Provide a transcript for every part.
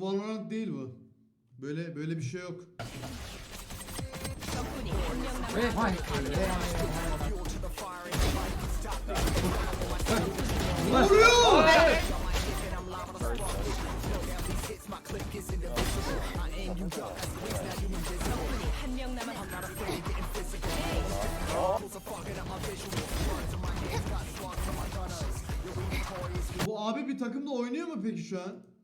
Bu Valorant değil bu. Böyle böyle bir şey yok. Ve vay. Vuruyor. Bu abi bir takımda oynuyor mu peki şu an?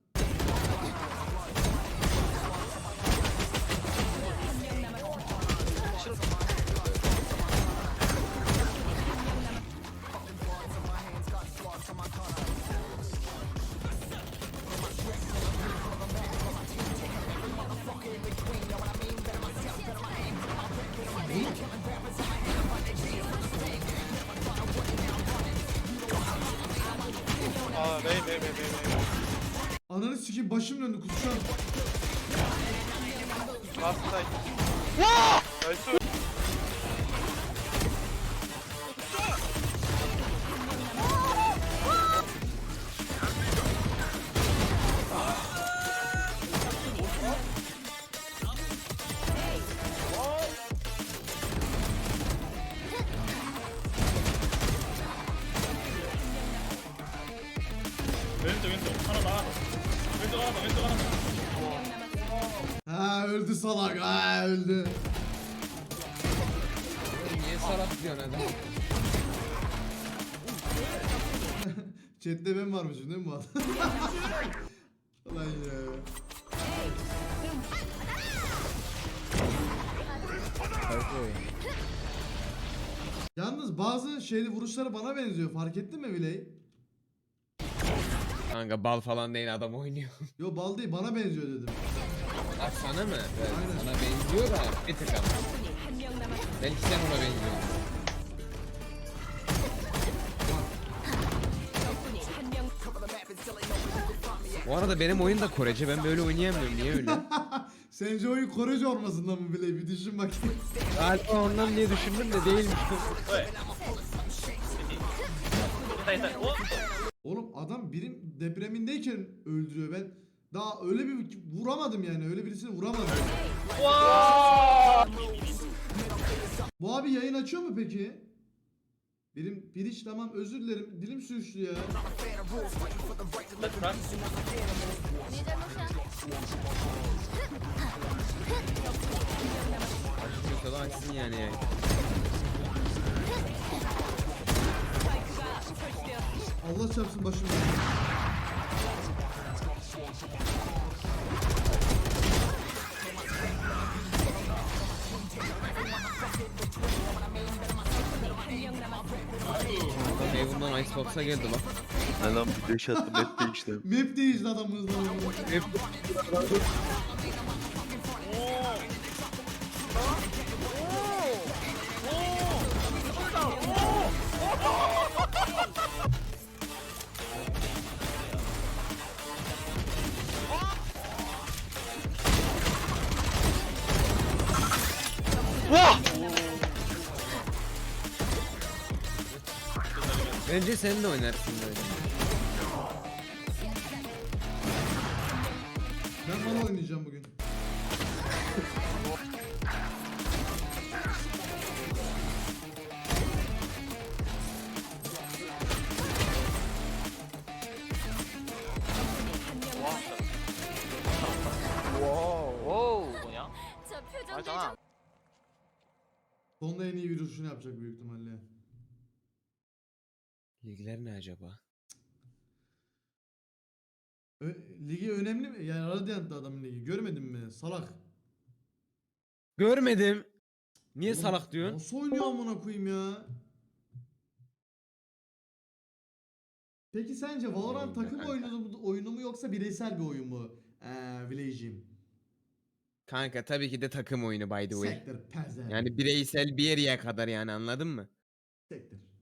Aa bey bey bey bey bey. Ananı sikeyim başım döndü kuşan. Last time. Öldü. Ha öldü salak. Ha öldü. Niye salak diyorsun adam? Chat'te ben varmışım değil mi bu adam? Lan ya. Yalnız bazı şeyli vuruşları bana benziyor. Fark ettin mi Viley? Kanka bal falan değil adam oynuyor. Yo bal değil bana benziyor dedim. Ha sana mı? Evet, sana benziyor da bir tık ama. Belki sen ona benziyorsun. Bu arada benim oyun da Korece. Ben böyle oynayamıyorum. Niye öyle? Sence oyun Korece olmasından mı bile bir düşün bakayım. Galiba ondan diye düşündüm de değilmiş. はい。Oğlum adam birim depremindeyken öldürüyor ben. Daha öyle bir vuramadım yani. Öyle birisini vuramadım. Bu abi yayın açıyor mu peki? Birim piriç tamam özür dilerim. Dilim sürçtü ya. Ne demek yani? Allah çarpsın başımda. Okey bundan Xbox'a geldi lan. Ben lan bir deş attım map değişti. Map değişti adamımızdan. Map değişti. Önce sen de oynarsın böyle. Ben mal oynayacağım bugün. Wow ya. Sonda en iyi yürüyüşünü yapacak büyük ihtimalle. Ligler ne acaba? Ö- ligi önemli mi? Yani Radiant'ta adamın ligi. Görmedin mi? Salak. Görmedim. Niye Oğlum, salak diyorsun? Nasıl oynuyor amına koyayım ya? Peki sence Valorant takım oyunu, oyunu mu yoksa bireysel bir oyun mu? Eee Village'im. Kanka tabii ki de takım oyunu by the way. Pezer. Yani bireysel bir yere kadar yani anladın mı? Sektir.